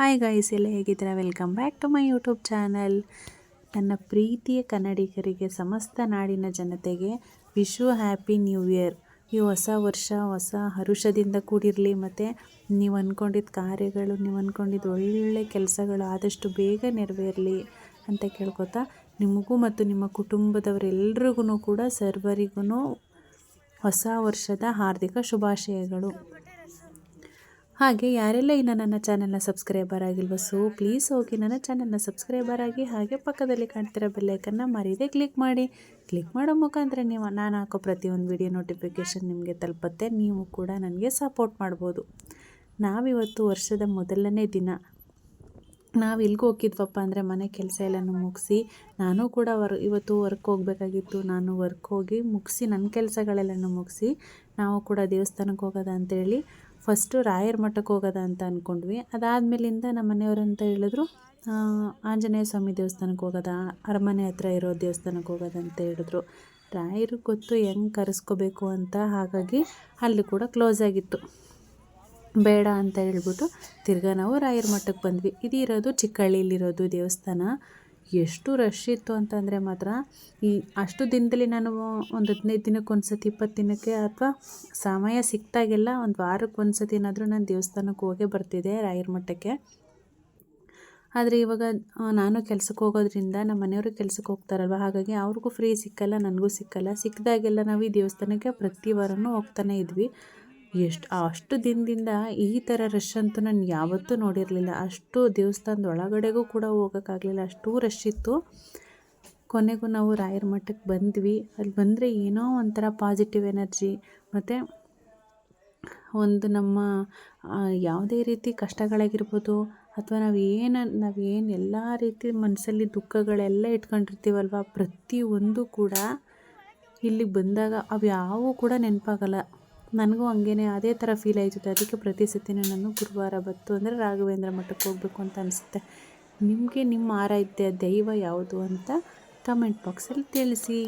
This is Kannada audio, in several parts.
ಹಾಯ್ ಗಾಯ್ಸ್ ಎಲ್ಲ ಹೇಗಿದ್ದೀರಾ? Welcome back to my YouTube channel ನನ್ನ ಪ್ರೀತಿಯ ಕನ್ನಡಿಗರಿಗೆ, ಸಮಸ್ತ ನಾಡಿನ ಜನತೆಗೆ ವಿಶು ಹ್ಯಾಪಿ ನ್ಯೂ ಇಯರ್ ಈ ಹೊಸ ವರ್ಷ, ಹೊಸ ಹರುಷದಿಂದ ಕೂಡಿರಲಿ, ಮತ್ತು ನೀವು ಅಂದ್ಕೊಂಡಿದ್ದ ಕಾರ್ಯಗಳು, ನೀವು ಅಂದ್ಕೊಂಡಿದ್ದ ಒಳ್ಳೆ ಕೆಲಸಗಳು ಆದಷ್ಟು ಬೇಗ ನೆರವೇರಲಿ ಅಂತ ಕೇಳ್ಕೊತಾ, ನಿಮಗೂ ಮತ್ತು ನಿಮ್ಮ ಕುಟುಂಬದವರೆಲ್ಲರಿಗೂ ಕೂಡ ಸರ್ವರಿಗೂ ಹೊಸ ವರ್ಷದ ಹಾರ್ದಿಕ ಶುಭಾಶಯಗಳು. ಹಾಗೆ ಯಾರೆಲ್ಲ ಇನ್ನು ನನ್ನ ಚಾನಲ್ನ ಸಬ್ಸ್ಕ್ರೈಬರ್ ಆಗಿಲ್ವ ಸೊ ಪ್ಲೀಸ್ ಹೋಗಿ ನನ್ನ ಚಾನಲ್ನ ಸಬ್ಸ್ಕ್ರೈಬರ್ ಆಗಿ ಹಾಗೆ ಪಕ್ಕದಲ್ಲಿ ಕಾಣ್ತಿರೋ ಬೆಲ್ಲೈಕನ್ನ ಮರೀದೆ ಕ್ಲಿಕ್ ಮಾಡಿ. ಕ್ಲಿಕ್ ಮಾಡೋ ಮುಖಾಂತರ ನೀವು, ನಾನು ಹಾಕೋ ಪ್ರತಿಯೊಂದು ವಿಡಿಯೋ ನೋಟಿಫಿಕೇಷನ್ ನಿಮಗೆ ತಲುಪುತ್ತೆ. ನೀವು ಕೂಡ ನನಗೆ ಸಪೋರ್ಟ್ ಮಾಡ್ಬೋದು. ನಾವಿವತ್ತು ವರ್ಷದ ಮೊದಲನೇ ದಿನ. ನಾವು ಎಲ್ಗೆ ಹೋಗಿದ್ವಪ್ಪ ಅಂದರೆ ಮನೆ ಕೆಲಸ ಎಲ್ಲನೂ ಮುಗಿಸಿ, ನಾನು ಕೂಡ ವರ್, ಇವತ್ತು ವರ್ಕ್ ಹೋಗಬೇಕಾಗಿತ್ತು, ನಾನು ವರ್ಕ್ ಹೋಗಿ ಮುಗಿಸಿ ನನ್ನ ಕೆಲಸಗಳೆಲ್ಲನೂ ಮುಗಿಸಿ, ನಾವು ಕೂಡ ದೇವಸ್ಥಾನಕ್ಕೆ ಹೋಗೋದ ಅಂತೇಳಿ ಫಸ್ಟು ರಾಯರ ಮಠಕ್ಕೆ ಹೋಗೋದ ಅಂತ ಅಂದ್ಕೊಂಡ್ವಿ ಅದಾದಮೇಲಿಂದ ನಮ್ಮ ಮನೆಯವರು ಅಂತ ಹೇಳಿದ್ರು ಆಂಜನೇಯ ಸ್ವಾಮಿ ದೇವಸ್ಥಾನಕ್ಕೆ ಹೋಗೋದ, ಅರಮನೆ ಹತ್ರ ಇರೋ ದೇವಸ್ಥಾನಕ್ಕೆ ಹೋಗೋದ ಅಂತ ಹೇಳಿದ್ರು. ರಾಯರು ಗೊತ್ತು ಹೆಂಗೆ ಕರೆಸ್ಕೋಬೇಕು ಅಂತ ಹಾಗಾಗಿ ಅಲ್ಲಿ ಕೂಡ ಕ್ಲೋಸ್ ಆಗಿತ್ತು. ಬೇಡ ಅಂತ ಹೇಳ್ಬಿಟ್ಟು ತಿರ್ಗಾ ನಾವು ರಾಯರ ಮಠಕ್ಕೆ ಬಂದ್ವಿ. ಇದಿರೋದು ಚಿಕ್ಕಹಳ್ಳಿಲಿರೋದು ದೇವಸ್ಥಾನ. ಎಷ್ಟು ರಶ್ ಇತ್ತು ಅಂತಂದರೆ ಮಾತ್ರ ಈ ಅಷ್ಟು ದಿನದಲ್ಲಿ ನಾನು ಒಂದು ಹದಿನೈದು ದಿನಕ್ಕೆ ಒಂದು ಸತಿ ಇಪ್ಪತ್ತು ದಿನಕ್ಕೆ ಅಥವಾ ಸಮಯ ಸಿಕ್ತಾಗೆಲ್ಲ ಒಂದು ವಾರಕ್ಕೆ ಒಂದು ಸತಿನಾದರೂ ನಾನು ದೇವಸ್ಥಾನಕ್ಕೆ ಹೋಗೇ ಬರ್ತಿದ್ದೆ ರಾಯರ ಮಠಕ್ಕೆ. ಆದರೆ ಇವಾಗ ನಾನು ಕೆಲಸಕ್ಕೆ ಹೋಗೋದ್ರಿಂದ ನಮ್ಮ ಮನೆಯವರು ಕೆಲಸಕ್ಕೆ ಹೋಗ್ತಾರಲ್ವ? ಹಾಗಾಗಿ ಅವ್ರಿಗೂ ಫ್ರೀ ಸಿಕ್ಕಲ್ಲ, ನನಗೂ ಸಿಕ್ಕಲ್ಲ. ಸಿಕ್ಕಿದಾಗೆಲ್ಲ ನಾವು ಈ ದೇವಸ್ಥಾನಕ್ಕೆ ಪ್ರತಿ ವಾರವೂ ಹೋಗ್ತಾನೆ ಇದ್ವಿ. ಎಷ್ಟು, ಅಷ್ಟು ದಿನದಿಂದ ಈ ಥರ ರಶ್ ಅಂತೂ ನಾನು ಯಾವತ್ತೂ ನೋಡಿರಲಿಲ್ಲ. ಅಷ್ಟು ದೇವಸ್ಥಾನದ ಒಳಗಡೆಗೂ ಕೂಡ ಹೋಗೋಕ್ಕಾಗಲಿಲ್ಲ. ಅಷ್ಟು ರಶ್ ಇತ್ತು. ಕೊನೆಗೂ ನಾವು ರಾಯರ ಮಠಕ್ಕೆ ಬಂದ್ವಿ. ಅಲ್ಲಿ ಬಂದರೆ ಏನೋ ಒಂಥರ ಪಾಸಿಟಿವ್ ಎನರ್ಜಿ ಮತ್ತು ಒಂದು ನಮ್ಮ ಯಾವುದೇ ರೀತಿ ಕಷ್ಟಗಳಾಗಿರ್ಬೋದು, ಅಥವಾ ನಾವು ಏನು ನಾವು ಏನು ಎಲ್ಲ ರೀತಿ ಮನಸ್ಸಲ್ಲಿ ದುಃಖಗಳೆಲ್ಲ ಇಟ್ಕೊಂಡಿರ್ತೀವಲ್ವ, ಪ್ರತಿಯೊಂದು ಕೂಡ ಇಲ್ಲಿಗೆ ಬಂದಾಗ ಅವು ಯಾವೂ ಕೂಡ ನೆನಪಾಗಲ್ಲ. ನನಗೂ ಹಂಗೇನೆ ಅದೇ ಥರ ಫೀಲ್ ಆಯ್ತದೆ ಅದಕ್ಕೆ ಪ್ರತಿ ಸತಿನೂ ನಾನು ಗುರುವಾರ ಬತ್ತು ಅಂದರೆ ರಾಘವೇಂದ್ರ ಮಠಕ್ಕೆ ಹೋಗಬೇಕು ಅಂತ ಅನಿಸುತ್ತೆ. ನಿಮಗೆ ನಿಮ್ಮ ಆರಾಧ್ಯ ದೈವ ಯಾವುದು ಅಂತ ಕಮೆಂಟ್ ಬಾಕ್ಸಲ್ಲಿ ತಿಳಿಸಿ.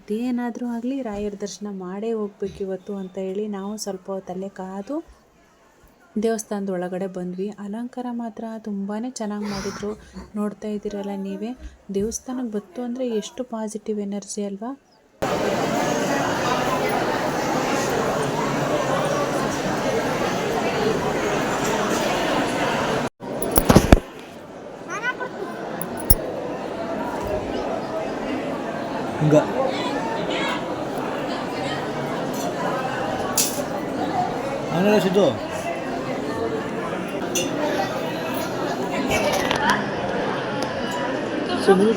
ಅದೇನಾದರೂ ಆಗಲಿ ರಾಯರ ದರ್ಶನ ಮಾಡೇ ಹೋಗ್ಬೇಕು ಇವತ್ತು ಅಂತ ಹೇಳಿ ನಾವು ಸ್ವಲ್ಪ ಹೊತ್ತಲ್ಲೇ ಕಾದು ದೇವಸ್ಥಾನದ ಒಳಗಡೆ ಬಂದ್ವಿ. ಅಲಂಕಾರ ಮಾತ್ರ ತುಂಬಾ ಚೆನ್ನಾಗಿ ಮಾಡಿದರು. ನೋಡ್ತಾ ಇದ್ದೀರಲ್ಲ ನೀವೇ. ದೇವಸ್ಥಾನಕ್ಕೆ ಬತ್ತು ಅಂದರೆ ಎಷ್ಟು ಪಾಸಿಟಿವ್ ಎನರ್ಜಿ ಅಲ್ವಾ? মনে রয়েছে তো সবুজ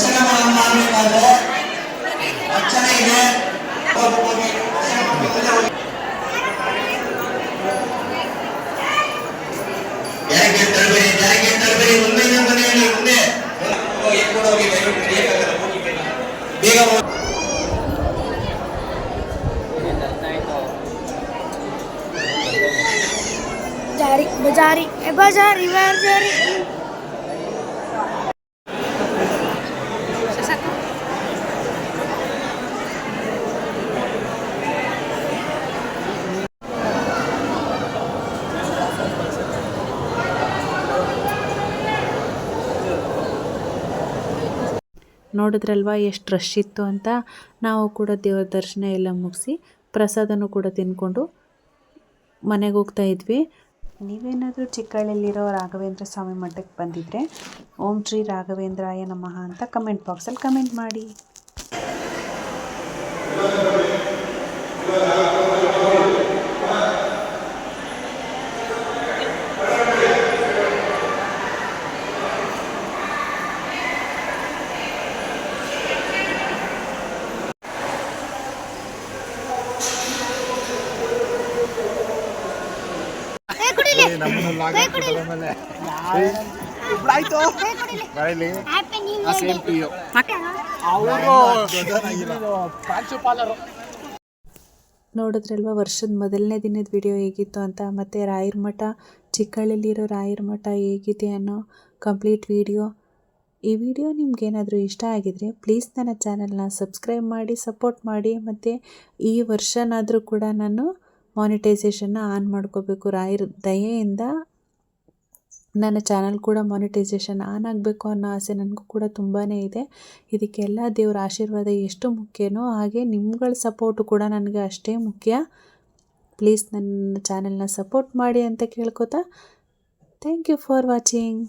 ದರ್ಶನ ಮಾಡಬೇಕಾದ್ರೆ ಅರ್ಚನೆ ಇದೆ ಯಾರಿಗೆ ತರಬೇಡಿ ಯಾರಿಗೆ ತರಬೇಡಿ ಮುಂದೆ ಮುಂದೆ ಹೇಳಿ ಮುಂದೆ ಎತ್ಕೊಂಡು ಹೋಗಿ ದಯವಿಟ್ಟು ಬೇಕಾಗಲ್ಲ ಬೇಗ Bajari, eh Bajari, Bajari. ನೋಡಿದ್ರಲ್ವ ಎಷ್ಟು ರಶ್ ಇತ್ತು ಅಂತ ನಾವು ಕೂಡ ದೇವರ ದರ್ಶನ ಎಲ್ಲ ಮುಗಿಸಿ ಪ್ರಸಾದನೂ ಕೂಡ ತಿಂದ್ಕೊಂಡು ಮನೆಗೆ ಹೋಗ್ತಾ ಇದ್ವಿ. ನೀವೇನಾದರೂ ಚಿಕ್ಕಳಲ್ಲಿರೋ ರಾಘವೇಂದ್ರ ಸ್ವಾಮಿ ಮಠಕ್ಕೆ ಬಂದಿದ್ದರೆ ಓಂ ಶ್ರೀ ರಾಘವೇಂದ್ರಾಯ ನಮಃ ಅಂತ ಕಮೆಂಟ್ ಬಾಕ್ಸಲ್ಲಿ ಕಮೆಂಟ್ ಮಾಡಿ ಹ್ಯಾಪಿ ನ್ಯೂ ನೋಡಿದ್ರಲ್ವ ವರ್ಷದ ಮೊದಲನೇ ದಿನದ ವಿಡಿಯೋ ಹೇಗಿತ್ತು ಅಂತ? ಮತ್ತು ರಾಯರ ಮಠ ಚಿಕ್ಕಳ್ಳಿಲಿರೋ ರಾಯರ ಮಠ ಹೇಗಿದೆ ಅನ್ನೋ ಕಂಪ್ಲೀಟ್ ವಿಡಿಯೋ ಈ ವಿಡಿಯೋ ನಿಮ್ಗೇನಾದರೂ ಇಷ್ಟ ಆಗಿದರೆ ಪ್ಲೀಸ್ ನನ್ನ ಚಾನಲ್ನ ಸಬ್ಸ್ಕ್ರೈಬ್ ಮಾಡಿ ಸಪೋರ್ಟ್ ಮಾಡಿ. ಮತ್ತು ಈ ವರ್ಷನಾದರೂ ಕೂಡ ನಾನು ಮಾನಿಟೈಸೇಷನ್ನ ಆನ್ ಮಾಡ್ಕೋಬೇಕು. ರಾಯರ್ ದಯೆಯಿಂದ ನನ್ನ ಚಾನಲ್ ಕೂಡ ಮಾನಿಟೈಸೇಷನ್ ಆನ್ ಆಗಬೇಕು ಅನ್ನೋ ಆಸೆ ನನಗೂ ಕೂಡ ತುಂಬಾ ಇದೆ. ಇದಕ್ಕೆಲ್ಲ ದೇವರ ಆಶೀರ್ವಾದ ಎಷ್ಟು ಮುಖ್ಯನೋ ಹಾಗೆ ನಿಮ್ಗಳ ಸಪೋರ್ಟು ಕೂಡ ನನಗೆ ಅಷ್ಟೇ ಮುಖ್ಯ. ಪ್ಲೀಸ್ ನನ್ನ ಚಾನಲ್ನ ಸಪೋರ್ಟ್ ಮಾಡಿ ಅಂತ ಕೇಳ್ಕೊತಾ. Thank you for watching